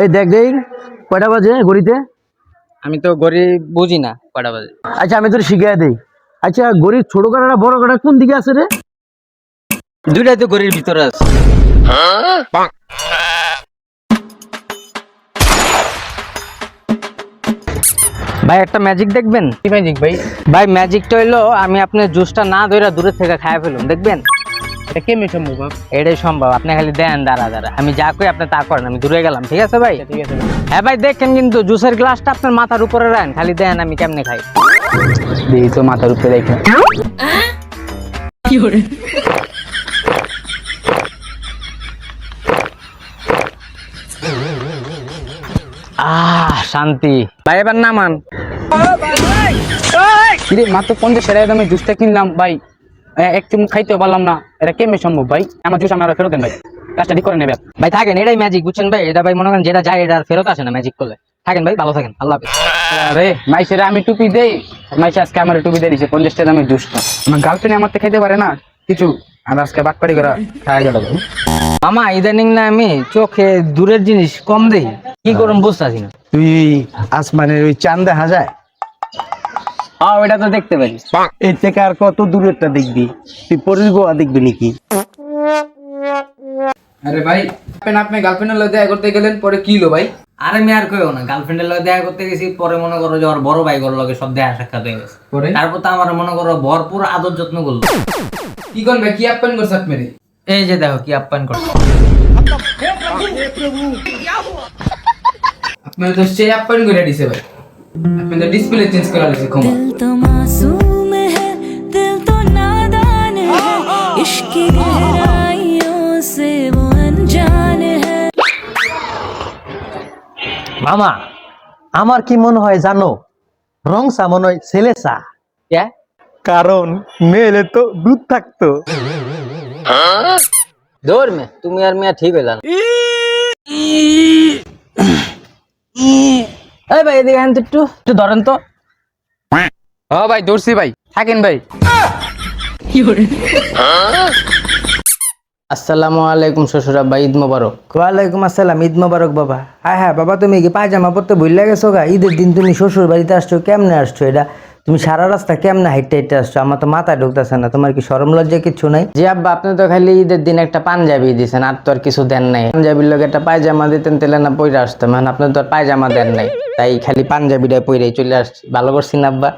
এই দেখ দেই কয়টা বাজে ঘড়িতে? আমি তো গরিব বুঝি না কটা বাজে? আচ্ছা আমি তোর শিখিয়ে দেই। আচ্ছা গরিব ছোট কাটা বড় কাটা কোন দিকে আছে রে? দুইটাই তো গরির ভিতরে আছে। ভাই একটা ম্যাজিক দেখবেন? কি ম্যাজিক ভাই? ভাই ম্যাজিকটা হইল আমি আপনার জুসটা না ধরে দূরে থেকে খায় ফেলুন দেখবেন? এটা কেমনে সম্ভব এটাই সম্ভব আপনি খালি দেন দাঁড়া দাঁড়া। আমি যা আপনি তা করেন আমি দূরে গেলাম ঠিক আছে ভাই? ঠিক আছে হ্যাঁ ভাই দেখেন কিন্তু জুসের গ্লাসটা আপনার মাথার উপরে রাখেন খালি দেন আমি কেমনে খাই? তো মাথার উপরে আহ শান্তি। ভাই এবার নামান। মাত্র পঞ্চাশ টাকা দামে জুসটা কিনলাম ভাই। এক চুমুক খাইতে পারলাম না। এটা কেমনে সম্ভব ভাই? আমার জুস আমার ফেরত দেন ভাই। কাজটা ঠিক করে নেবে ভাই থাকেন এটাই ম্যাজিক বুঝছেন ভাই? এটা ভাই মনে করেন যেটা যায় এটা আর ফেরত আসে না ম্যাজিক করলে। থাকেন ভাই ভালো থাকেন। আল্লাহ আরে মাইসের আমি টুপি দেই। মাইসে আজকে আমার টুপি দিয়ে দিছে পঞ্চাশ টাকা দামের জুসটা আমার গার্লফ্রেন্ড আমার তো খাইতে পারে না। কিছু। আর আজকে বাটপাড়ি করা খাওয়া গেল মামা ইদানিং না আমি চোখে দূরের জিনিস কম দেই। কি করুন বুঝতেছি না। তুই আসমানের ওই চাঁদ দেখা যায়? হ্যাঁ ওইটা তো দেখতে পারি এর থেকে আর কত দূরেরটা দেখবি? তুই পরের গোয়া দেখবি নাকি? আরে ভাই আপনি আপনি গার্লফ্রেন্ডের লোক দেখা করতে গেলেন পরে কি হলো ভাই? আরে আমি আর কইও না গার্লফ্রেন্ডের লগে দেখা করতে গেছি পরে মনে করো যে ওর বড় ভাই গর লগে সব দেখা সাক্ষাৎ হয়ে গেছে। পরে? তারপর তো আমার মনে করো ভরপুর আদর যত্ন করল। কি করবে ভাই কি আপ্যায়ন করছে আপনি এই যে দেখো কি আপ্যায়ন করছে। আপনি তো সেই আপ্যায়ন করে দিছে ভাই। আপনি তো ডিসপ্লে চেঞ্জ করে দিছে ক্ষমা दिल तो मासूम है दिल तो नादान है इश्क की गहराइयों से वो अनजान है মামা আমার কি মনে হয় জানো রং চা মনে হয় ছেলে চা কে কারণ মেয়েলে তো দুধ থাকতো দৌড় মে তুমি আর মিয়া ঠিক হয়ে যান ভাই একটু। একটু ধরেন তো। ও ভাই দৌড়ছি ভাই। থাকেন ভাই। আসসালামু আলাইকুম শ্বশুর আব্বা ঈদ মোবারক। ওয়ালাইকুম আসসালাম ঈদ মোবারক বাবা। হ্যাঁ হ্যাঁ বাবা তুমি কি পায়জামা পরতে ভুল গেছো গা? ঈদের দিন তুমি শ্বশুর বাড়িতে আসছো কেমনে আসছো এটা? তুমি সারা রাস্তা কেমনে হাইটে হাইটে আসছো? আমার তো মাথায় ঢুকতেছে না, তোমার কি সরম লজ্জা কিছু নাই? যে আব্বা, আপনি তো খালি ঈদের দিন একটা পাঞ্জাবি দিয়েছেন আর তো আর কিছু দেন নাই। পাঞ্জাবির লোক একটা পায়জামা দিতেন, তেলে না পইরা আসতাম মানে আপনি তো আর পায়জামা দেন নাই। তাই খালি পাঞ্জাবিটা পইরাই চলে আসছি। ভালো করছি না আব্বা?